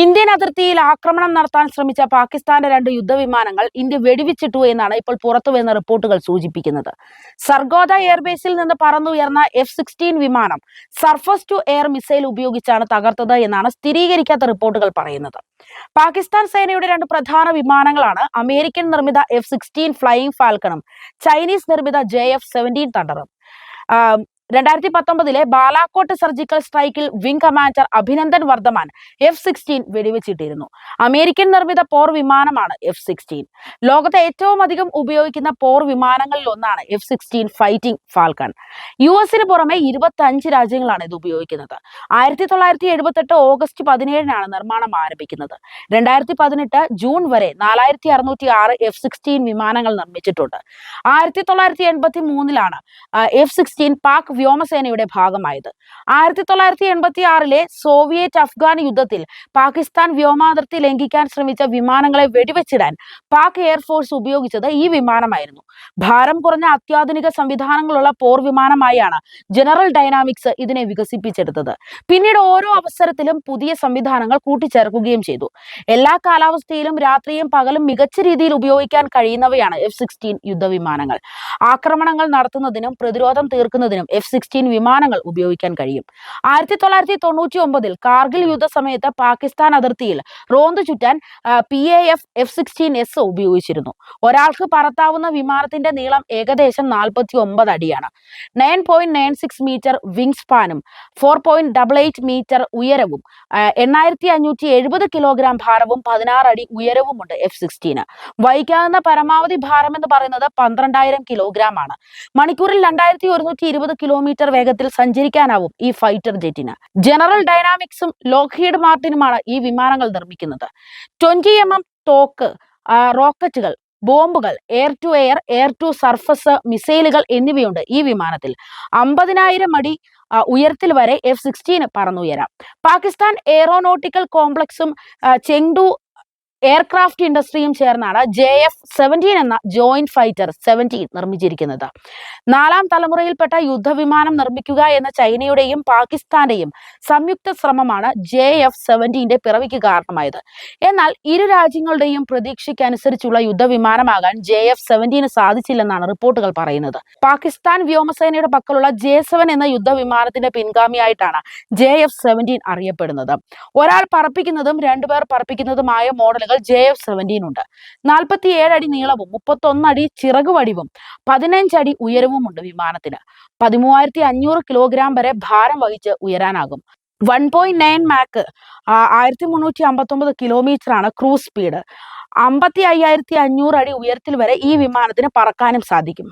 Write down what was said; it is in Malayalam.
ഇന്ത്യൻ അതിർത്തിയിൽ ആക്രമണം നടത്താൻ ശ്രമിച്ച പാകിസ്ഥാന്റെ രണ്ട് യുദ്ധവിമാനങ്ങൾ ഇന്ത്യ വെടിവെച്ചിട്ടു എന്നാണ് ഇപ്പോൾ പുറത്തുവരുന്ന റിപ്പോർട്ടുകൾ സൂചിപ്പിക്കുന്നത്. സർഗോദ എയർബേസിൽ നിന്ന് പറന്നുയർന്ന എഫ് സിക്സ്റ്റീൻ വിമാനം സർഫസ് ടു എയർ മിസൈൽ ഉപയോഗിച്ചാണ് തകർത്തത് എന്നാണ് സ്ഥിരീകരിക്കാത്ത റിപ്പോർട്ടുകൾ പറയുന്നത്. പാകിസ്ഥാൻ സേനയുടെ രണ്ട് പ്രധാന വിമാനങ്ങളാണ് അമേരിക്കൻ നിർമ്മിത എഫ് സിക്സ്റ്റീൻ ഫ്ലൈയിങ് ഫാൽക്കണും ചൈനീസ് നിർമ്മിത ജെ എഫ് സെവന്റീൻ തണ്ടറും. രണ്ടായിരത്തി പത്തൊമ്പതിലെ ബാലാക്കോട്ട് സർജിക്കൽ സ്ട്രൈക്കിൽ wing commander Abhinandan Varthaman F sixteen വെടിവെച്ചിട്ടിരുന്നു. American നിർമ്മിത പോർ വിമാനമാണ് എഫ് സിക്സ്റ്റീൻ ലോകത്തെ ഏറ്റവും അധികം ഉപയോഗിക്കുന്ന പോർ വിമാനങ്ങളിൽ ഒന്നാണ് F sixteen fighting falcon. U എസിന് പുറമെ ഇരുപത്തി രാജ്യങ്ങളാണ് ഇത് ഉപയോഗിക്കുന്നത്. ആയിരത്തി തൊള്ളായിരത്തി എഴുപത്തെട്ട് ഓഗസ്റ്റ് പതിനേഴിനാണ് നിർമ്മാണം ആരംഭിക്കുന്നത്. രണ്ടായിരത്തി പതിനെട്ട് ജൂൺ വരെ നാലായിരത്തി അറുന്നൂറ്റി ആറ് എഫ് സിക്സ്റ്റീൻ വിമാനങ്ങൾ നിർമ്മിച്ചിട്ടുണ്ട്. ആയിരത്തി തൊള്ളായിരത്തി എൺപത്തി മൂന്നിലാണ് എഫ് സിക്സ്റ്റീൻ പാക് വ്യോമസേനയുടെ ഭാഗമായത്. ആയിരത്തി തൊള്ളായിരത്തി എൺപത്തി ആറിലെ സോവിയറ്റ് അഫ്ഗാൻ യുദ്ധത്തിൽ പാകിസ്ഥാൻ വ്യോമാതിർത്തി ലംഘിക്കാൻ ശ്രമിച്ച വിമാനങ്ങളെ വെടിവെച്ചിടാൻ പാക് എയർഫോഴ്സ് ഉപയോഗിച്ചത് ഈ വിമാനമായിരുന്നു. ഭാരം കുറഞ്ഞ അത്യാധുനിക സംവിധാനങ്ങളുള്ള പോർ വിമാനമായാണ് ജനറൽ ഡൈനാമിക്സ് ഇതിനെ വികസിപ്പിച്ചെടുത്തത്. പിന്നീട് ഓരോ അവസരത്തിലും പുതിയ സംവിധാനങ്ങൾ കൂട്ടിച്ചേർക്കുകയും ചെയ്തു. എല്ലാ കാലാവസ്ഥയിലും രാത്രിയും പകലും മികച്ച രീതിയിൽ ഉപയോഗിക്കാൻ കഴിയുന്നവയാണ് എഫ് സിക്സ്റ്റീൻ യുദ്ധവിമാനങ്ങൾ. ആക്രമണങ്ങൾ നടത്തുന്നതിനും പ്രതിരോധം തീർക്കുന്നതിനും എഫ് സിക്സ്റ്റീൻ വിമാനങ്ങൾ ഉപയോഗിക്കാൻ കഴിയും. ആയിരത്തി തൊള്ളായിരത്തി തൊണ്ണൂറ്റി ഒമ്പതിൽ കാർഗിൽ യുദ്ധസമയത്ത് പാകിസ്ഥാൻ അതിർത്തിയിൽ റോന്ത് ചുറ്റാൻ P A F F sixteen S ഉപയോഗിച്ചിരുന്നു. ഒരാൾക്ക് പറത്താവുന്ന വിമാനത്തിന്റെ നീളം ഏകദേശം നാൽപ്പത്തി ഒമ്പത് അടിയാണ് nine point nine six metre wing സ്പാനും four point double eight metre ഉയരവും എണ്ണായിരത്തി അഞ്ഞൂറ്റി എഴുപത് കിലോഗ്രാം ഭാരവും പതിനാറ് അടി ഉയരവുമുണ്ട് എഫ് സിക്സ്റ്റീന് വഹിക്കാവുന്ന പരമാവധി ഭാരം എന്ന് പറയുന്നത് പന്ത്രണ്ടായിരം കിലോഗ്രാം ആണ്. മണിക്കൂറിൽ രണ്ടായിരത്തി ഒരുന്നൂറ്റി ഇരുപത് കിലോമീറ്റർ വേഗത്തിൽ സഞ്ചരിക്കാനാവും ഈ ഫൈറ്റർ ജെറ്റിന് ജനറൽ ഡൈനാമിക്സും ലോക്ഹീഡ് മാർട്ടിനുമാണ് ഈ വിമാനങ്ങൾ നിർമ്മിക്കുന്നത്. ട്വന്റി എം എം തോക്ക് റോക്കറ്റുകൾ ബോംബുകൾ air to air air to surface മിസൈലുകൾ എന്നിവയുണ്ട് ഈ വിമാനത്തിൽ. അമ്പതിനായിരം അടി ഉയരത്തിൽ വരെ എഫ് സിക്സ്റ്റീന് പറന്നുയരാം. പാകിസ്ഥാൻ എയറോനോട്ടിക്കൽ കോംപ്ലക്സും ചെങ്ഡു എയർക്രാഫ്റ്റ് ഇൻഡസ്ട്രിയും ചേർന്നാണ് ജെ എഫ് സെവന്റീൻ എന്ന ജോയിന്റ് ഫൈറ്റർ സെവന്റീൻ നിർമ്മിച്ചിരിക്കുന്നത്. നാലാം തലമുറയിൽപ്പെട്ട യുദ്ധവിമാനം നിർമ്മിക്കുക എന്ന ചൈനയുടെയും പാകിസ്ഥാന്റെയും സംയുക്ത ശ്രമമാണ് ജെ എഫ് സെവന്റീന്റെ പിറവിക്ക് കാരണമായത്. എന്നാൽ ഇരു രാജ്യങ്ങളുടെയും പ്രതീക്ഷയ്ക്കനുസരിച്ചുള്ള യുദ്ധവിമാനമാകാൻ ജെ എഫ് സെവന്റീന് സാധിച്ചില്ലെന്നാണ് റിപ്പോർട്ടുകൾ പറയുന്നത്. പാകിസ്ഥാൻ വ്യോമസേനയുടെ പക്കലുള്ള ജെ സെവൻ എന്ന യുദ്ധവിമാനത്തിന്റെ പിൻഗാമിയായിട്ടാണ് ജെ എഫ് സെവന്റീൻ അറിയപ്പെടുന്നത്. ഒരാൾ പറപ്പിക്കുന്നതും രണ്ടുപേർ പറപ്പിക്കുന്നതുമായ മോഡലുകൾ ജെ എഫ് സെവന്റീൻ ഉണ്ട്. നാൽപ്പത്തി ഏഴ് അടി നീളവും മുപ്പത്തൊന്ന് അടി ചിറക് വടിവും പതിനഞ്ചടി ഉയരവും ഉണ്ട് വിമാനത്തിന്. പതിമൂവായിരത്തി അഞ്ഞൂറ് കിലോഗ്രാം വരെ ഭാരം വഹിച്ച് ഉയരാനാകും. വൺ പോയിന്റ് നയൻ മാക്ക് ആയിരത്തി മുന്നൂറ്റി അമ്പത്തൊമ്പത് കിലോമീറ്റർ ആണ് ക്രൂസ് സ്പീഡ് അമ്പത്തി അയ്യായിരത്തി അഞ്ഞൂറ് അടി ഉയരത്തിൽ വരെ ഈ വിമാനത്തിന് പറക്കാനും സാധിക്കും.